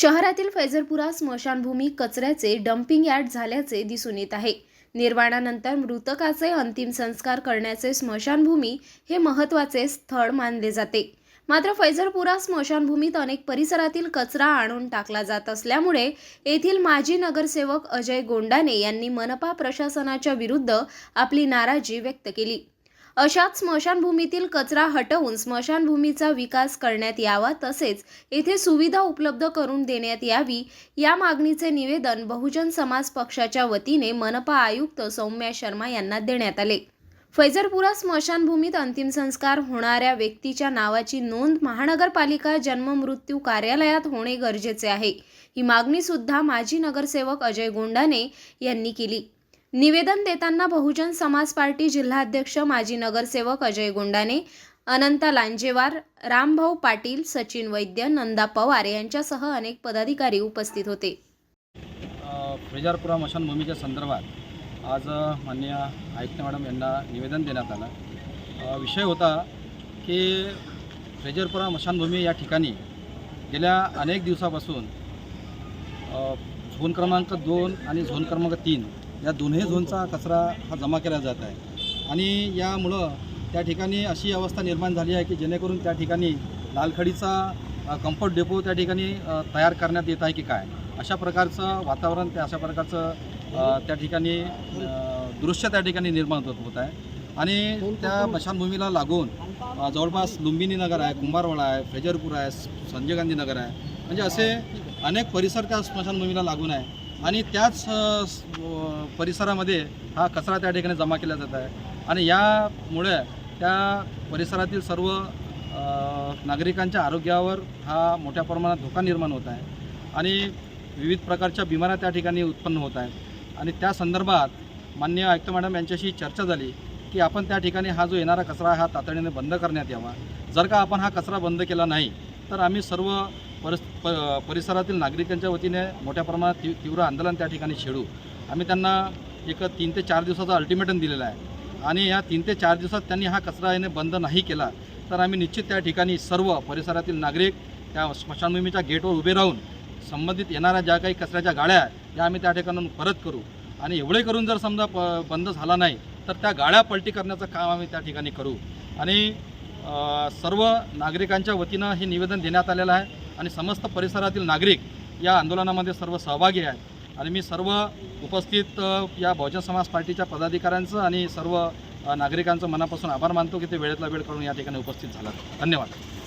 शहरातील फैजरपुरा स्मशानभूमी कचऱ्याचे डम्पिंग यार्ड झाल्याचे दिसून येत आहे. निर्वाणानंतर मृतकाचे अंतिम संस्कार करण्याचे स्मशानभूमी हे महत्त्वाचे स्थळ मानले जाते. मात्र फैजरपुरा स्मशानभूमीत अनेक परिसरातील कचरा आणून टाकला जात असल्यामुळे येथील माजी नगरसेवक अजय गोंडाने यांनी मनपा प्रशासनाच्या विरुद्ध आपली नाराजी व्यक्त केली. अशात स्मशानभूमीतील कचरा हटवून स्मशानभूमीचा विकास करण्यात यावा तसेच येथे सुविधा उपलब्ध करून देण्यात यावी या मागणीचे निवेदन बहुजन समाज पक्षाच्या वतीने मनपा आयुक्त सौम्या शर्मा यांना देण्यात आले. फैजरपुरा स्मशानभूमीत अंतिम संस्कार होणाऱ्या व्यक्तीच्या नावाची नोंद महानगरपालिका जन्ममृत्यू कार्यालयात होणे गरजेचे आहे. ही मागणी सुद्धा माजी नगरसेवक अजय गोंडाने यांनी केली. निवेदन देताना बहुजन समाज पार्टी जिल्हाध्यक्ष माजी नगरसेवक अजय गोंडाने अनंता लांजेवार रामभाऊ पाटील सचिन वैद्य नंदा पवार यांच्यासह अनेक पदाधिकारी उपस्थित होते. फ्रिजारपुरा फ्रेजारपुरा मशानभूमीच्या संदर्भात आज मान्य आयुक्त मॅडम यांना निवेदन देण्यात आलं. विषय होता की फ्रेजरपुरा मशानभूमी या ठिकाणी गेल्या अनेक दिवसापासून झोन क्रमांक दोन आणि झोन क्रमांक तीन या दोन्ही झोनचा कचरा हा जमा केला जात आहे. आणि यामुळं त्या ठिकाणी अशी अवस्था निर्माण झाली आहे की जेणेकरून त्या ठिकाणी लालखडीचा कम्फर्ट डेपो त्या ठिकाणी तयार करण्यात येत आहे की काय? अशा प्रकारचं वातावरण त्या अशा प्रकारचं त्या ठिकाणी दृश्य त्या ठिकाणी निर्माण होत होत आहे. आणि त्या मशानभूमीला लागून जवळपास लुंबिनी नगर आहे कुंभारवाडा आहे फ्रेजरपूर आहे संजय गांधी नगर आहे. म्हणजे असे अनेक परिसर त्या स्मशानभूमीला लागून आहे. आणि त्याच परिसरामध्ये हा कचरा त्या ठिकाणी जमा केला जात आहे. आणि यामुळे त्या परिसरातील सर्व नागरिकांच्या आरोग्यावर हा मोठ्या प्रमाणात धोका निर्माण होत आहे. आणि विविध प्रकारच्या बिमाऱ्या त्या ठिकाणी उत्पन्न होत आहेत. आणि त्या संदर्भात मान्य आयुक्त मॅडम यांच्याशी चर्चा झाली की आपण त्या ठिकाणी हा जो येणारा कचरा हा तातडीने बंद करण्यात यावा. जर का आपण हा कचरा बंद केला नाही तर आम्ही सर्व परिस प परिसरातील नागरिकांच्या वतीने मोठ्या प्रमाणात ती तीव्र आंदोलन त्या ठिकाणी छेडू. आम्ही त्यांना एक तीन ते चार दिवसाचा अल्टिमेटम दिलेला आहे. आणि या तीन ते चार दिवसात त्यांनी हा कचरा येणे बंद नाही केला तर आम्ही निश्चित त्या ठिकाणी सर्व परिसरातील नागरिक त्या स्मशानभूमीच्या गेटवर उभे राहून संबंधित येणाऱ्या ज्या काही कचऱ्याच्या गाड्या आहेत त्या आम्ही त्या ठिकाणाहून परत करू. आणि एवढे करून जर समजा प बंद झाला नाही तर त्या गाड्या पलटी करण्याचं काम आम्ही त्या ठिकाणी करू. आणि सर्व नागरिकांच्या वतीनं हे निवेदन देण्यात आलेलं आहे. आणि समस्त परिसरातील नागरिक या आंदोलनामध्ये सर्व सहभागी आहेत. आणि मी सर्व उपस्थित या बहुजन समाज पार्टीच्या पदाधिकाऱ्यांचं आणि सर्व नागरिकांचं मनापासून आभार मानतो की ते वेळेतला वेळ करून या ठिकाणी उपस्थित झाला धन्यवाद.